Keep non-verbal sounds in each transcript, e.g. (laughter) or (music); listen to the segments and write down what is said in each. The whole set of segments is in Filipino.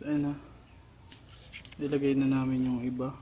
So, ayun na. Ilagay na namin yung iba.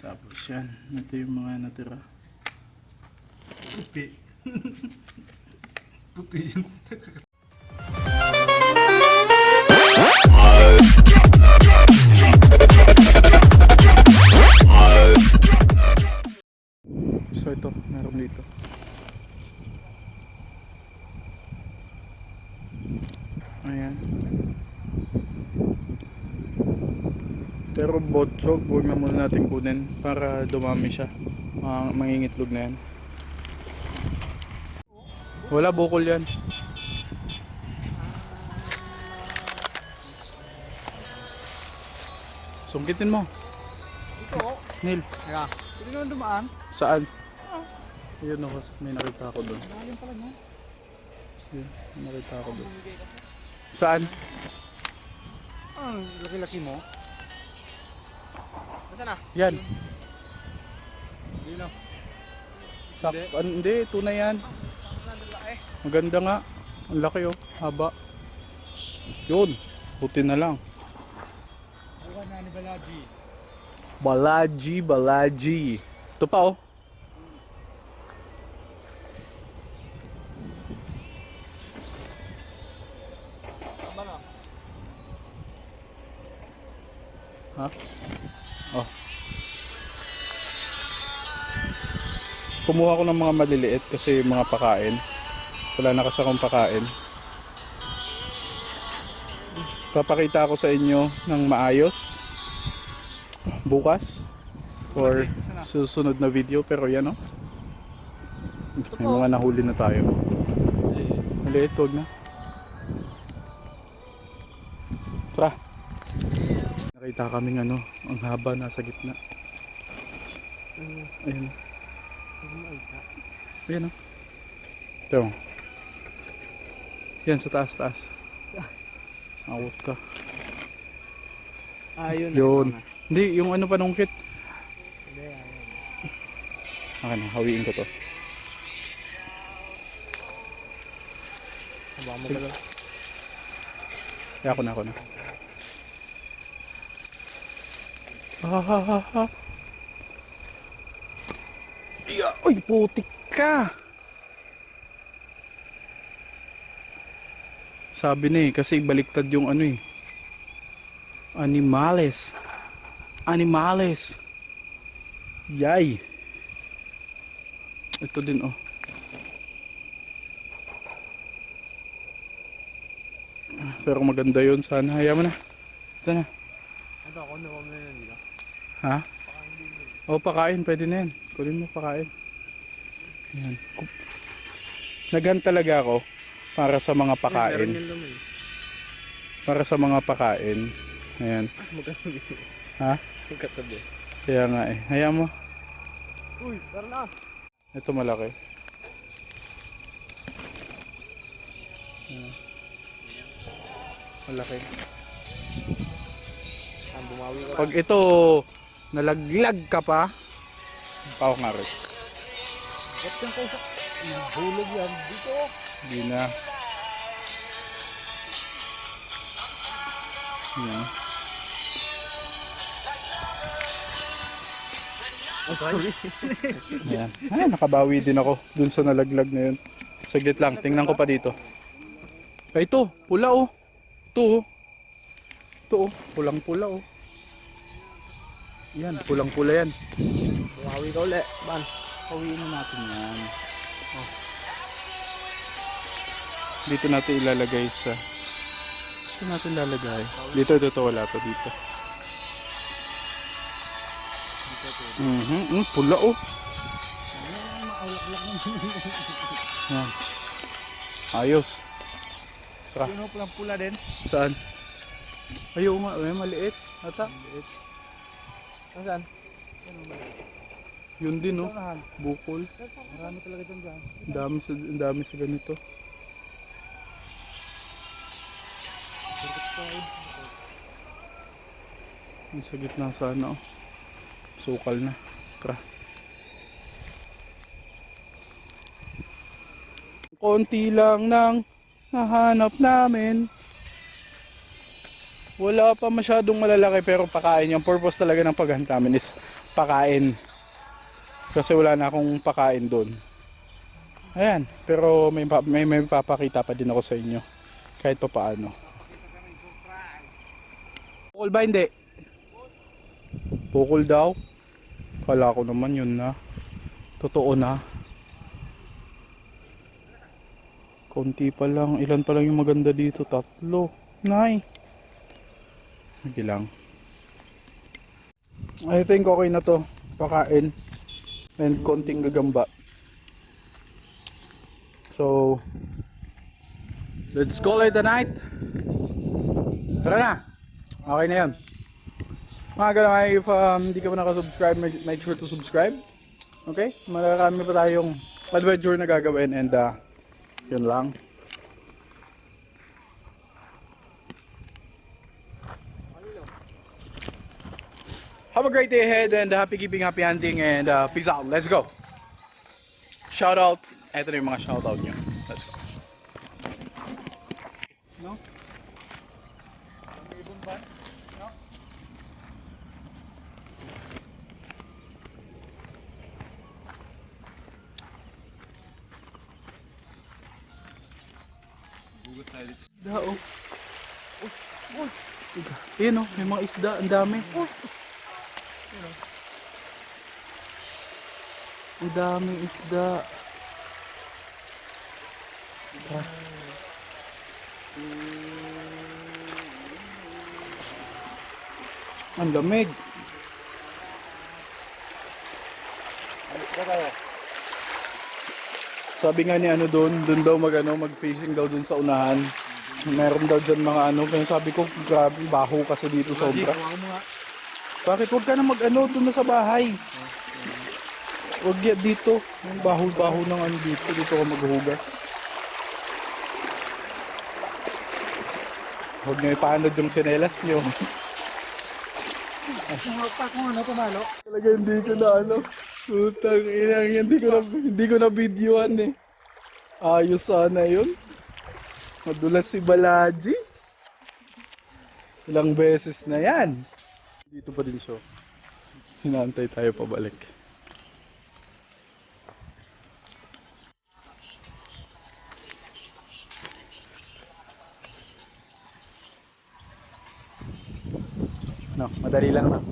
Tapos yan. Ito yung mga natira. Puti. (laughs) Puti yun. Botsog, huwag na muna natin kunin para dumami siya. Mga mangingitlog na yan. Wala bukol yan. Sungkitin mo. Ito. Neil, Kaya. Pwede naman dumaan. saan? Yun ako, may nakita ako doon. Yun, nakita ako doon. Saan? Ah, laki-laki mo. Nasaan na? Yan. Hindi na. Sak an, hindi, tunay yan. Maganda nga. Ang laki oh, haba. Yun, buti na lang. Bukan na ni Balaji. Balaji, Balaji. Ito pa oh. Kumuha ko ng mga maliliit kasi mga pakain. Wala na kasi akong pakain. Papakita ako sa inyo ng maayos bukas or susunod na video pero yan oh. May mga nahuli na tayo. Maliit, huwag na. Tara. Nakita kaming ano, ang haba nasa gitna. Ayun. Ayun o. Ito. Yan sa taas taas. Awot ka. Ah, yun. Yun. Hindi, yung ano panungkit. Hindi, ayun. Okay na, hawiin ko to. Aba mo Sige. Kaya ako na, ako na. Ah, ha, ha, ha. Uy, putik ka! Sabi na eh, kasi baliktad yung ano eh. Animales. Animales. Yay. Ito din oh. Pero maganda yun sana. Hayaan mo na. Ito na. Ito, ako na na yun dito. Ha? O, pakain. Pwede na yan. Kunin mo pakain. Yan. Naghan talaga ako para sa mga pakain. Para sa mga pakain. Ayan. Magkatabi. Ha? Magkatabi. Kaya nga eh. Hayaan mo. Uy, tara na. Ito malaki. Ayan. Malaki. Ka. Pag ito nalaglag ka pa, pao nga rin. Ba't yung kausap? Hulog yan. Dito. Hindi na. Yan. Ay, sorry. (laughs) Yan. Ay, nakabawi din ako dun sa nalaglag na yun. Saglit lang, tingnan ko pa dito. Ay, ito, pula oh. Ito oh. Ito oh, pulang pula oh. Yan, pulang pula yan. Bumawi ka ulit. Ban. Pawiin na natin yan. Oh. Dito natin ilalagay sa... Saan natin ilalagay? Dito, dito, wala to dito. Mhm, mm, pula oh. Yan. (laughs) Ayos. Tara. Yun pulang pula din. Saan? Ayaw nga, may maliit. Ata. Nasaan? Yun din. Saan? Bukol. Marami talaga dyan dyan. Dami sa, dami sa ganito. Yung sa gitna sana oh. Sukal na. Tara. Konti lang nang nahanap namin. Wala pa masyadong malalaki pero pakain. Yung purpose talaga ng paghanta namin is pakain. Kasi wala na akong pakain doon. Ayan, pero may, may, may papakita pa din ako sa inyo. Kahit pa paano. Bukol ba hindi? Bukol daw? Kala ko naman yun na. Totoo na. Konti pa lang. Ilan pa lang yung maganda dito? Tatlo. Nay. Sige lang. I think okay na to. Pakain. And konting gagamba. So, let's call it a night. Tara na. Okay na yan. Mga kalamay, if um, hindi ka pa nakasubscribe, make sure to subscribe. Okay? Marami pa tayong adventure na gagawin and uh, yun lang. A great day ahead and happy keeping, happy hunting and uh, peace out. Let's go. Shout out. Ito na yung mga shout out nyo. Let's go. No? Ibon ba? No? Isda oh. Oh, oh. Tiga. Ayan oh, may mga isda, ang dami. Oh. Ang daming isda. Tara. Ang lamig. Sabi nga ni ano doon, doon daw mag ano, mag-fishing daw doon sa unahan. Meron daw dyan mga ano, kaya sabi ko, grabe, baho kasi dito sobra. Bakit huwag ka na mag ano, doon na sa bahay. Huwag yan dito. Yung baho-baho ng ano dito, dito ka maghugas. Huwag nyo ipaanod yung tsinelas nyo. Pa kung ano tumalo. Talaga hindi ko na ano. Putang ina, hindi ko na hindi ko na videoan eh. Ayos sana 'yun. Madulas si Balaji. Ilang beses na 'yan. Dito pa din siya. Hinantay tayo pabalik. No, madali lang na.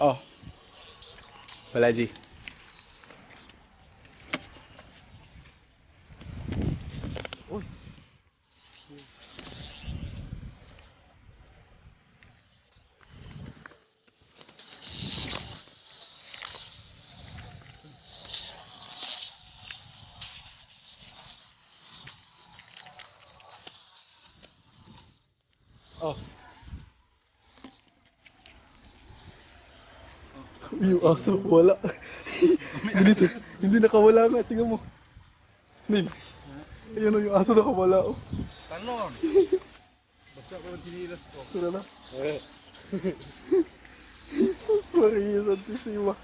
Oh. Balaji. Uy. Yung aso, wala. Bilis eh. Hindi nakawala nga, tingnan mo. Nil. Ayun o, yung aso nakawala oh. Talon. Basta ko ng tinilas ko. Tara na. (laughs) Jesus Maria Santissima.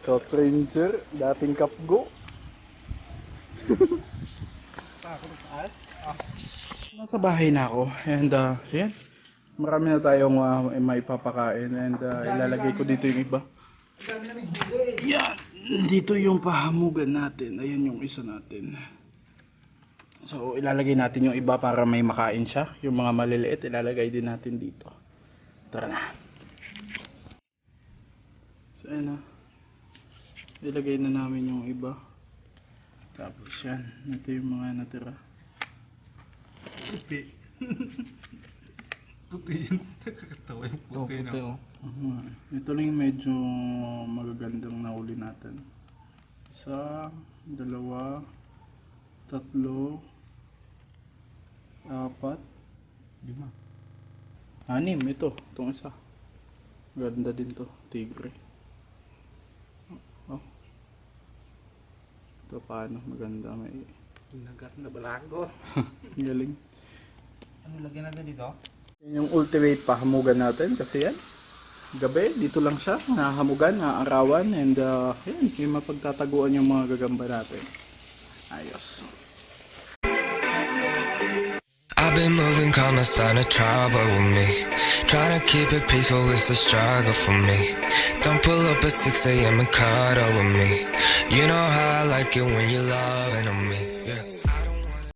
Scout Ranger, dating Kapgo. Nasa bahay na ako and uh, yan. Marami na tayong uh, maipapakain and uh, ilalagay ko dito yung iba. Yan! Dito yung pahamugan natin. Ayan yung isa natin. So ilalagay natin yung iba para may makain siya. Yung mga maliliit ilalagay din natin dito. Tara na. So ayan na. Ilagay na namin yung iba. Tapos yan. Ito yung mga natira. Tupi. (laughs) Tupi yun. Nakakatawa (laughs) yung puti na. Oo nga. Ito lang yung medyo magagandang nahuli natin. Isa, dalawa, tatlo, apat, Lima. anim. Ito, itong isa. Ganda din to, tigre. Oh. Ito paano, maganda. May Nagat na balagot. (laughs) galing. Ano lagyan natin dito? Yan yung ultimate pahamugan natin kasi yan. gabi, dito lang siya, nahamugan, naarawan, and uh, yun, yung mapagtataguan yung mga gagamba natin. Ayos. I've been moving calm, no sign of trouble with me. Trying to keep it peaceful, it's a struggle for me. Don't pull up at 6 a.m. and cuddle with me. You know how I like it when you're loving on me. Yeah.